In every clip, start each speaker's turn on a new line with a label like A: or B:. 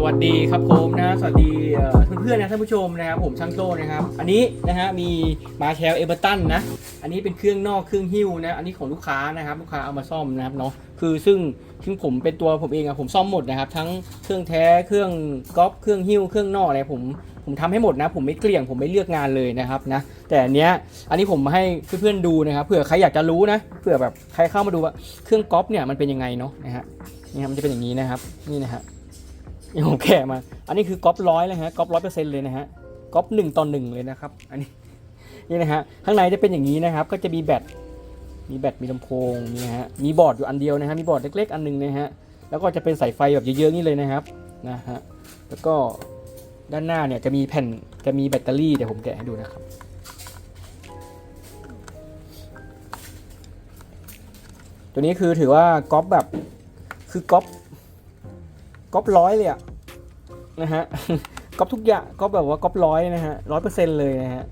A: สวัสดีครับผมนะสวัสดีเพื่อนๆนะท่านผู้ชมนะครับผมช่างโต้นะครับ อันนี้นะฮะมีมาแชลเอเบอร์ตันนะอันนี้เป็นเครื่องนอกเครื่องหิ้วนะอันนี้ของลูกค้านะครับลูกค้าเอามาซ่อมนะครับเนาะคือซึ่งซึ่งผมเป็นตัวผมเองอะผมซ่อมหมดนะครับ ทั้งเครื่องแท้เครื่องก๊อปเครื่องหิ้วเครื่องนอกอะไรผมผมทำให้หมดนะ ผมไม่เกลี่ยงผมไม่เลือกงานเลยนะครับนะแต่อันเนี้ยอันนี้ผมมาให้เพื่อนๆดูนะครับเผื่อใครอยากจะรู้นะเผื่อแบบใครเข้ามาดูว่าเครื่องก๊อปเนี่ยมันเป็นยังไงเนาะนะฮะนี่ครับมันจะเป็นอย่างนี้นะครับนี่นะฮะ นี่ผมแกะมา อันนี้คือก๊อปร้อยเลยฮะก๊อปร้อยเปอร์เซ็นต์เลยนะฮะก๊อปหนึ่งต่อหนึ่งเลยนะครับ อันนี้นี่นะฮะข้างในจะเป็นอย่างนี้นะครับ ก็จะมีแบตมีแบตมีลำโพงนี่นะฮะมีบอร์ดอยู่อันเดียวนะฮะมีบอร์ดเล็กๆ อันหนึงนะฮะแล้วก็จะเป็นสายไฟแบบเยอะๆนี่เลยนะครับนะฮะแล้วก็ด้านหน้าเนี่ยจะมีแผ่นจะมีแบตเตอรี่เดี๋ยวผมแกะให้ดูนะครับตัวนี้คือถือว่าก๊อปแบบคือก๊อป ก๊อปร้อยเลยอะนะฮะก๊อปทุกอย่างก๊อปแบบว่าก๊อปร้อยนะฮะร้อยเปอร์เซ็นต์เลยนะฮะ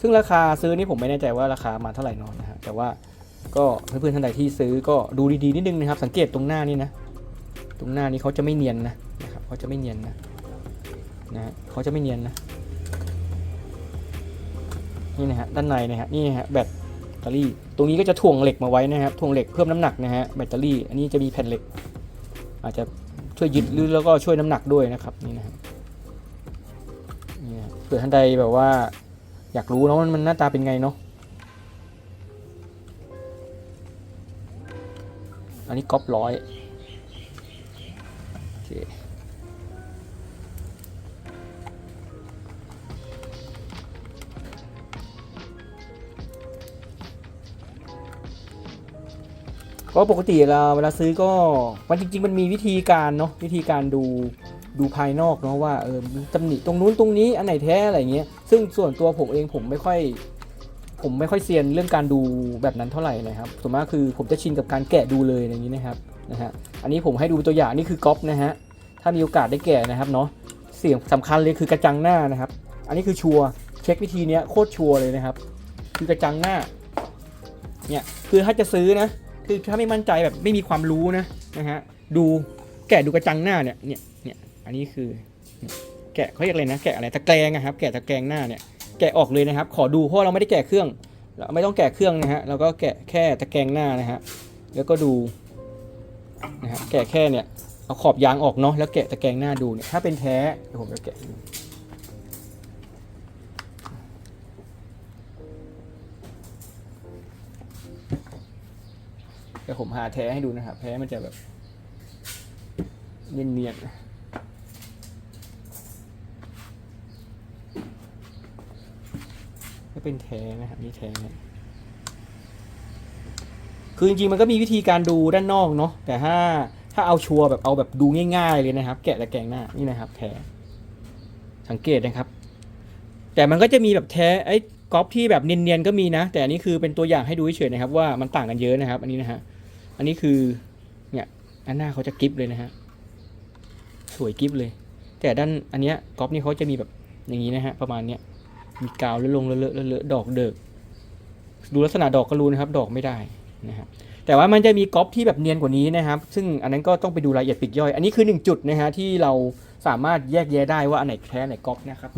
A: ซึ่งราคาซื้อนี่ผมไม่แน่ใจว่าราคามาเท่าไหร่นอนนะฮะแต่ว่าก็เพื่อนๆท่านใดที่ซื้อก็ดูดีๆนิดนึงนะครับ สังเกตตรงหน้านี่นะตรงหน้านี้เขาจะไม่เนียนนะนะครับเขาจะไม่เนียนนะนะฮะเขาจะไม่เนียนนะนี่นะฮะด้านในนะฮะนี่นะฮะแบตแบ ตเตอรี่ ตรงนี้ก็จะถ่วงเหล็กมาไว้นะครับถ่วงเหล็กเพิ่มน้ำหนักนะฮะแบตเตอรี่ อันนี้จะมีแผ่นเหล็ก อาจจะช่วยยึดหรือแล้วก็ช่วยน้ำหนักด้วยนะครับนี่นะฮะนี่นะเผื่อท่านใดแบบว่า อยากรู้เนาะมันมันหน้าตาเป็นไงเนาะอันนี้ก๊อปร้อยโอเค ก็ปกติเราเวลาซื้อก็มันจริง ๆ มันมีวิธีการเนาะวิธีการดูดูภายนอกเนาะว่าเออตำหนิตรงนู้นตรงนี้อันไหนแท้อะไรเงี้ยซึ่งส่วนตัวผมเองผมไม่ค่อย ผมไม่ค่อยเซียนเรื่องการดูแบบนั้นเท่าไหร่นะครับส่วนมากคือผมจะชินกับการแกะดูเลยอย่างนี้นะครับนะฮะอันนี้ผมให้ดูตัวอย่างนี่คือก๊อปนะฮะถ้ามีโอกาสได้แกะนะครับเนาะเสียงสำคัญเลยคือกระจังหน้านะครับ อันนี้คือชัวเช็ควิธีเนี้ยโคตรชัวเลยนะครับ คือกระจังหน้าเนี่ยคือถ้าจะซื้อนะ คือถ้าไม่มั่นใจแบบไม่มีความรู้นะนะฮะดูแกะดูกระจังหน้าเนี่ยเนี่ยเนี่ยอันนี้คือแกะเขาเรียกอะไรนะแกะอะไรตะแกรงอะครับแกะตะแกรงหน้าเนี่ยแกะออกเลยนะครับ ขอดูเพราะเราไม่ได้แกะเครื่อง เราไม่ต้องแกะเครื่องนะฮะเราก็แกะแค่ตะแกรงหน้านะฮะแล้วก็ดูนะฮะแกะแค่เนี่ยเอาขอบยางออกเนาะแล้วแกะตะแกรงหน้าดูเนี่ยถ้าเป็นแท้เดี๋ยวผมจะแกะ ให้ดูเดี๋ยวผมหาแท้ให้ดูนะครับ แท้มันจะแบบเนียนๆไม่เป็นแท้นะครับนี่แท้คือจริงๆมันก็มีวิธีการดูด้านนอกเนาะแต่ถ้าถ้าเอาชัวร์แบบเอาแบบดูง่ายๆเลยนะครับ แกะตะแกรงหน้านี่นะครับ แท้สังเกตนะครับ แต่มันก็จะมีแบบแท้ไอ้ก๊อปที่แบบเนียนๆก็มีนะ แต่อันนี้คือเป็นตัวอย่างให้ดูเฉยๆนะครับ ว่ามันต่างกันเยอะนะครับ อันนี้นะฮะ อันนี้คือเนี่ยอันหน้าเขาจะกริปเลยนะฮะสวยกริปเลย แต่ด้านอันเนี้ยก๊อปนี่เขาจะมีแบบอย่างนี้นะฮะประมาณเนี้ยมีกาวเลอะลงเลอะเลอะดอกเดิกดูลักษณะดอกก็รู้นะครับ ดอกไม่ได้นะครับแต่ว่ามันจะมีก๊อปที่แบบเนียนกว่านี้นะครับ ซึ่งอันนั้นก็ต้องไปดูรายละเอียดปลีกย่อย อันนี้คือหนึ่งจุดนะฮะที่เราสามารถแยกแยะได้ว่าอันไหนแท้อันไหนก๊อปนะครับ